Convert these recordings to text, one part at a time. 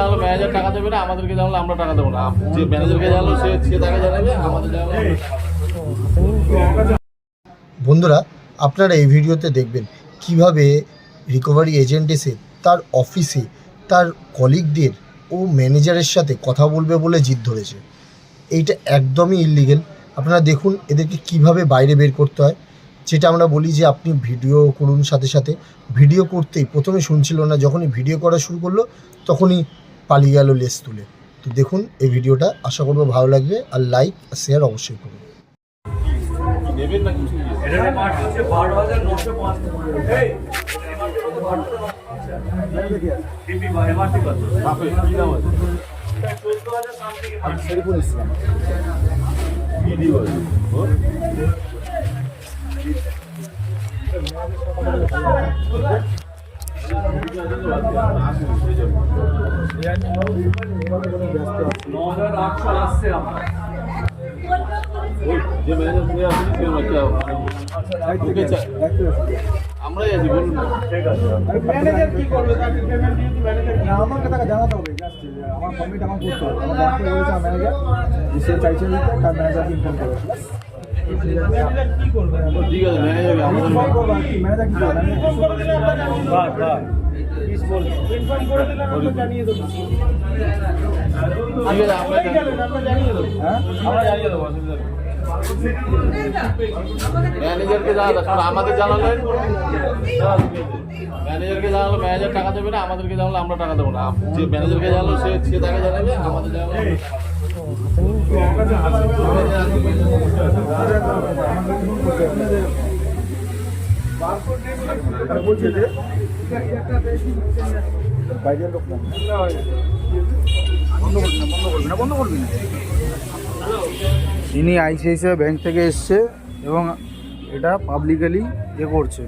জানালো ম্যানেজার টাকা দেবে না, আমাদেরকে জানালো আমরা টাকা দেবো না। যে ম্যানেজারকে জানালো, সে তাকে জানাবে, আমাদের বন্ধুরা, আপনারা এই ভিডিওতে দেখবেন কীভাবে রিকভারি এজেন্ট এসে তার অফিসে তার কলিগদের ও ম্যানেজারের সাথে কথা বলবে বলে জিদ ধরেছে। এইটা একদমই ইললিগেল আপনারা দেখুন এদেরকে কীভাবে বাইরে বের করতে হয়। যেটা আমরা বলি যে আপনি ভিডিও করুন সাথে সাথে। ভিডিও করতেই প্রথমে শুনছিল না, যখনই ভিডিও করা শুরু করল, তখনই পালিয়ে গেল লেস তুলে তো দেখুন এই ভিডিওটা আশা করব ভালো লাগবে আর লাইক আর শেয়ার অবশ্যই করুন ইসলাম বিডি বলে ওর? ন হাজার আটশো আসছে আমার ওই যে ম্যানেজার শুয়ে আসেনি সে আমাকে ওকে চা- আমরাই আছি বলুন না ঠিক আছে ম্যানেজার কি করবে তাকে পেমেন্ট দিয়ে তো ম্যানেজার না আমাকে তাকে জানাতে হবে জাস্ট আমার কমিট আমার করতে হবে আমার ব্যাংকে বলেছে আমার ম্যানেজার সে চাইছে দিতে তার ম্যানেজারকে ইনফর্ম করবে ম্যানেজার কি করবে ঠিক আছে ম্যানেজারকে আমাদের ইনফর্ম করবে আর কি ম্যানেজার কি করবে ইনফর্ম করে দিলে আমরা জানিয়ে দেবো। আমরা জানিয়ে দেবো। হ্যাঁ? আমরা জানিয়ে দেবো অসুবিধা নেই। ম্যানেজারকে জানালো কারণ আমাদের জানালেন ম্যানেজারকে জানালো ম্যানেজার টাকা দেবে না আমাদেরকে জানালো আমরা টাকা দেবো না। যে ম্যানেজারকে জানালো সে সে তাকে জানাবে আমাদের জানালো বলছে যে বাইরের লোক না বন্ধ করবি না বন্ধ করবি না বন্ধ করবি না ইনি আইসিআইসিআই ব্যাংক থেকে এসছে এবং এটা পাবলিকালি এ করছে।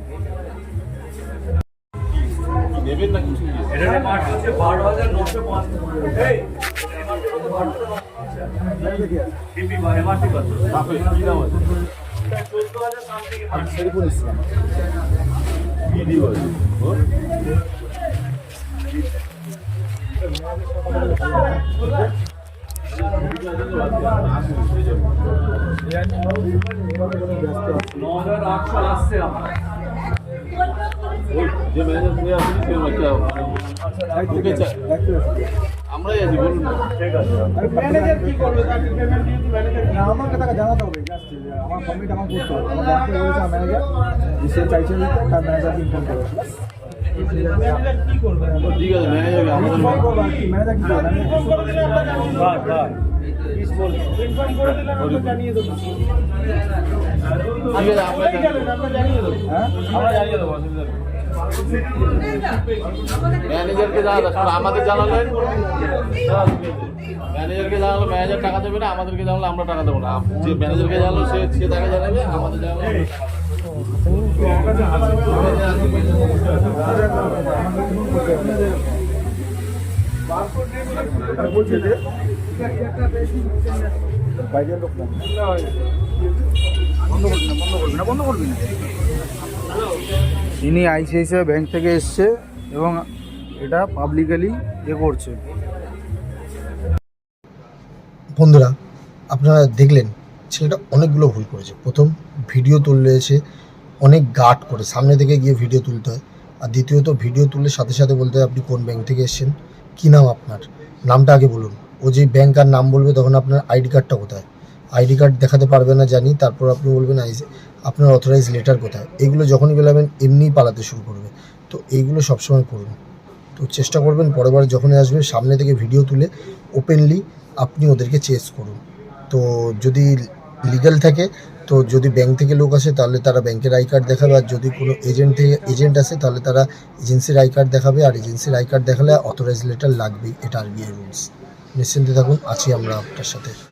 যে ম্যানেজার শুয়ে আসেনি সে আমাকে ওকে চা- আমরাই আছি বলুন। ঠিক আছে। ম্যানেজার কি করবে? তাকে পেমেন্ট দিয়ে ম্যানেজার না আমাকে তাকে জানাতে হবে জাস্ট আমার কমিট আমার করতে হবে। আমার ব্যাংকে বলেছে ম্যানেজার সে চাইছে দিতে তার ম্যানেজারকে ইনফর্ম করবে ম্যানেজার কি করবে? ঠিক আছে ম্যানেজারকে আমাদের ইনফর্ম করবে আর কি ম্যানেজার কি করবে? ইনফর্ম করে দিলে আমরা জানিয়ে দেবো বাদ বাদ ইনফর্ম করে দিলে আমরা জানিয়ে দেবো। আমরা জানিয়ে দেবো। হ্যাঁ? আমরা জানিয়ে দেবো অসুবিধা ম্যানেজারকে কারণ আমাদের জানালেন ম্যানেজারকে জানালো ম্যানেজার টাকা দেবে না, আমাদেরকে জানালো আমরা টাকা দেবো না। যে ম্যানেজারকে জানালো, সে সে তাকে জানাবে, আমাদের জানালো না বন্ধ করবি না। বন্ধ করবি না। ইনি আইসিআইসিআই ব্যাংক থেকে এসছে এবং এটা পাবলিকালি এ করছে। বন্ধুরা, আপনারা দেখলেন ছেলেটা অনেকগুলো ভুল করেছে। প্রথম ভিডিও তুলেছে অনেক গার্ড করে, সামনে থেকে গিয়ে ভিডিও তুলতে হয়। আর দ্বিতীয়ত ভিডিও তুললে সাথে সাথে বলতে হয়, আপনি কোন ব্যাংক থেকে এসেছেন? কী নাম আপনার? নামটা আগে বলুন। ও যে ব্যাংক আর নাম বলবে, তখন আপনার আইডি কার্ডটা কোথায়? আইডি কার্ড দেখাতে পারবে না জানি, তারপর আপনি বলবেন আইস আপনার অথরাইজ লেটার কোথায়? এগুলো যখনই বেলাবেন এমনিই পালাতে শুরু করবে। তো এইগুলো সবসময় করুন। তো চেষ্টা করবেন, পরেরবার যখনই আসবে, সামনে থেকে ভিডিও তুলে ওপেনলি আপনি ওদেরকে চেস করুন। তো যদি লিগ্যাল থাকে, তো যদি ব্যাংক থেকে লোক আসে, তাহলে তারা ব্যাংকের আই কার্ড দেখাবে। আর যদি কোনো এজেন্ট থেকে এজেন্ট আসে, তাহলে তারা এজেন্সির আই কার্ড দেখাবে। আর এজেন্সির আই কার্ড দেখালে অথরাইজ লেটার লাগবেই, এটা আর আরবিআই রুলস নিশ্চিন্তে থাকুন, আছি আমরা আপনার সাথে।